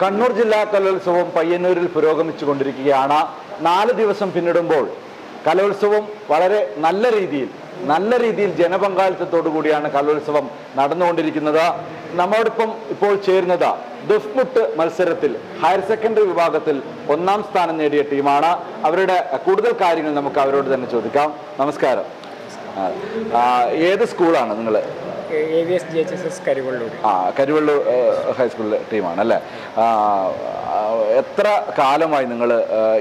കണ്ണൂർ ജില്ലാ കലോത്സവം പയ്യന്നൂരിൽ പുരോഗമിച്ചു കൊണ്ടിരിക്കുകയാണ് നാല് ദിവസം പിന്നിടുമ്പോൾ കലോത്സവം വളരെ നല്ല രീതിയിൽ നല്ല രീതിയിൽ ജനപങ്കാളിത്തത്തോടു കൂടിയാണ് കലോത്സവം നടന്നുകൊണ്ടിരിക്കുന്നത്. നമ്മോടൊപ്പം ഇപ്പോൾ ചേരുന്നത് ദുഫ്മുട്ട് മത്സരത്തിൽ ഹയർ സെക്കൻഡറി വിഭാഗത്തിൽ ഒന്നാം സ്ഥാനം നേടിയ ടീമാണ്. അവരുടെ കൂടുതൽ കാര്യങ്ങൾ നമുക്ക് അവരോട് തന്നെ ചോദിക്കാം. നമസ്കാരം. ഏത് സ്കൂളാണ് നിങ്ങൾ ആ കരുവള്ളൂർ ഹൈസ്കൂളിലെ ടീമാണ് അല്ലേ? എത്ര കാലമായി നിങ്ങൾ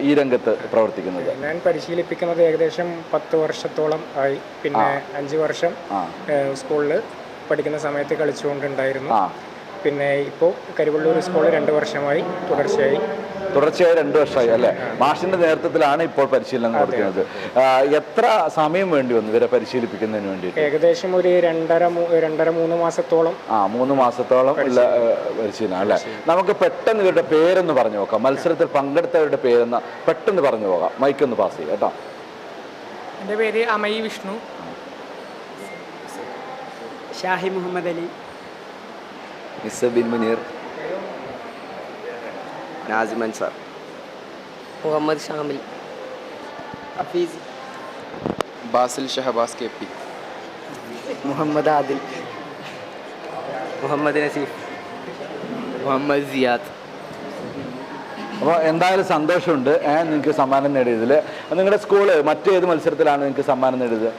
ഈ രംഗത്ത് പ്രവർത്തിക്കുന്നത്? ഞാൻ പരിശീലിപ്പിക്കുന്നത് ഏകദേശം പത്ത് വർഷത്തോളം ആയി. പിന്നെ അഞ്ച് വർഷം. സ്കൂളിൽ പഠിക്കുന്ന സമയത്ത് കളിച്ചുകൊണ്ടുണ്ടായിരുന്നു. പിന്നെ ഇപ്പോൾ കരിവള്ളൂർ സ്കൂളിൽ രണ്ട് വർഷമായി തുടർച്ചയായി. തുടർച്ചയായി രണ്ടു വർഷമായി അല്ലേ? മാഷിന്റെ നേതൃത്വത്തിലാണ് ഇപ്പോൾ പരിശീലനം കൊടുക്കുന്നത്. എത്ര സമയം വേണ്ടി വന്നു ഇവരെ പരിശീലിപ്പിക്കുന്നതിന് വേണ്ടി ഏകദേശം ഒരു രണ്ടര രണ്ടര മൂന്ന് മാസത്തോളം ആ മൂന്ന് മാസത്തോളം ഉള്ള പരിശീലനം. അല്ലേ? നമുക്ക് പെട്ടെന്ന് ഇവരുടെ പേരൊന്ന് പറഞ്ഞു നോക്കാം. മത്സരത്തിൽ പങ്കെടുത്തവരുടെ പേരെന്ന് പെട്ടെന്ന് പറഞ്ഞു പോകാം. മൈക്കൊന്ന് പാസ് ചെയ്യാം കേട്ടോ. എന്റെ പേര് Amayi Vishnu. Shahi Muhammad Ali. Bin Muneer. Nasim sir Muhammad Shamil. Hafeez Basil Shahbaz K P. Muhammad Adil. Muhammad Naseef. Muhammad Siyad. അപ്പോൾ എന്തായാലും സന്തോഷമുണ്ട്. ഏഹ് നിങ്ങൾക്ക് സമ്മാനം നേടിയതിൽ നിങ്ങളുടെ സ്കൂൾ മറ്റേത് മത്സരത്തിലാണ് നിങ്ങൾക്ക് സമ്മാനം നേടിയത്?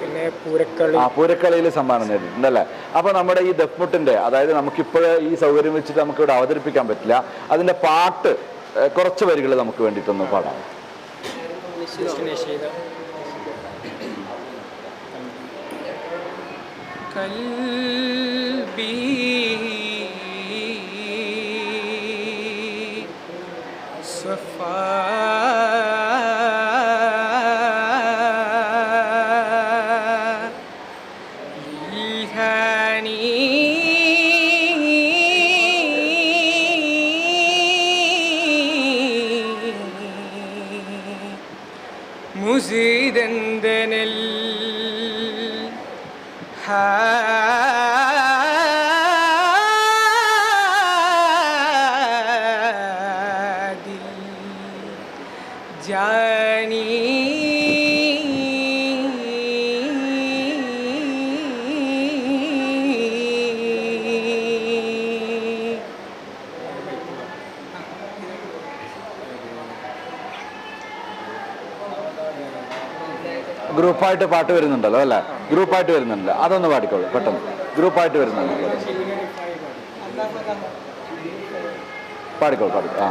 പിന്നെ പൂരക്കളി. ആ പൂരക്കളിയിൽ സമ്മാനം നേടിയിട്ടുണ്ടല്ലേ? അപ്പോൾ നമ്മുടെ ഈ ദഫ്മുട്ടിന്റെ അതായത് നമുക്കിപ്പോൾ ഈ സൗകര്യം വെച്ചിട്ട് നമുക്ക് ഇവിടെ അവതരിപ്പിക്കാൻ പറ്റില്ല. അതിന്റെ പാട്ട് കുറച്ച് വരികൾ നമുക്ക് വേണ്ടിയിട്ടൊന്ന് പാടാം. നഷീദ செய்தெந்தனில். ஜானி ഗ്രൂപ്പായിട്ട് പാട്ട് വരുന്നുണ്ടല്ലോ അല്ലേ? ഗ്രൂപ്പായിട്ട് വരുന്നുണ്ടല്ലോ അതൊന്ന് പാടിക്കോളൂ പെട്ടെന്ന്. ഗ്രൂപ്പായിട്ട് വരുന്നുണ്ട്. പാടിക്കോളൂ പാടിക്കോ ആ.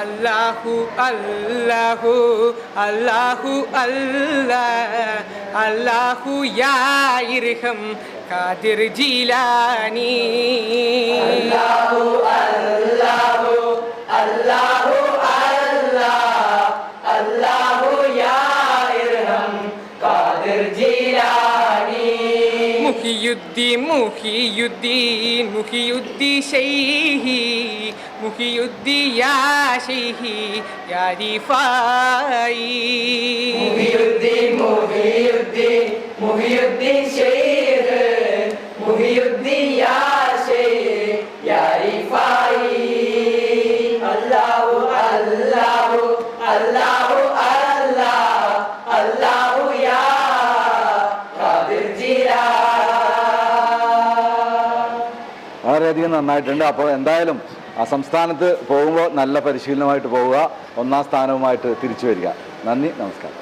അല്ലാഹു അല്ലാഹു അല്ലാഹു അല്ല. അല്ലാഹു യായിർഹം കാതിർ ജീലാനി. അല്ലാഹു അല്ലാഹു. യാ ഇർഹം ഖാദിർ ജീലാനി. മുഹിയുദ്ദീൻ മുഹിയുദ്ദീൻ മുഹിയുദ്ദീൻ ഷൈഹി മുഹിയുദ്ദീൻ യാ ഷൈഹി യാ റിഫായി മുഹിയുദ്ദീൻ മുഹിയുദ്ദീൻ മുഹിയുദ്ദീൻ ഷെയ്ഖ് മുഹിയുദ്ദീൻ യാ വളരെയധികം നന്നായിട്ടുണ്ട്. അപ്പോൾ എന്തായാലും ആ സംസ്ഥാനത്ത് പോകുമ്പോൾ നല്ല പരിശീലനമായിട്ട് പോവുക. ഒന്നാം സ്ഥാനവുമായിട്ട് തിരിച്ചു വരിക. നന്ദി നമസ്കാരം.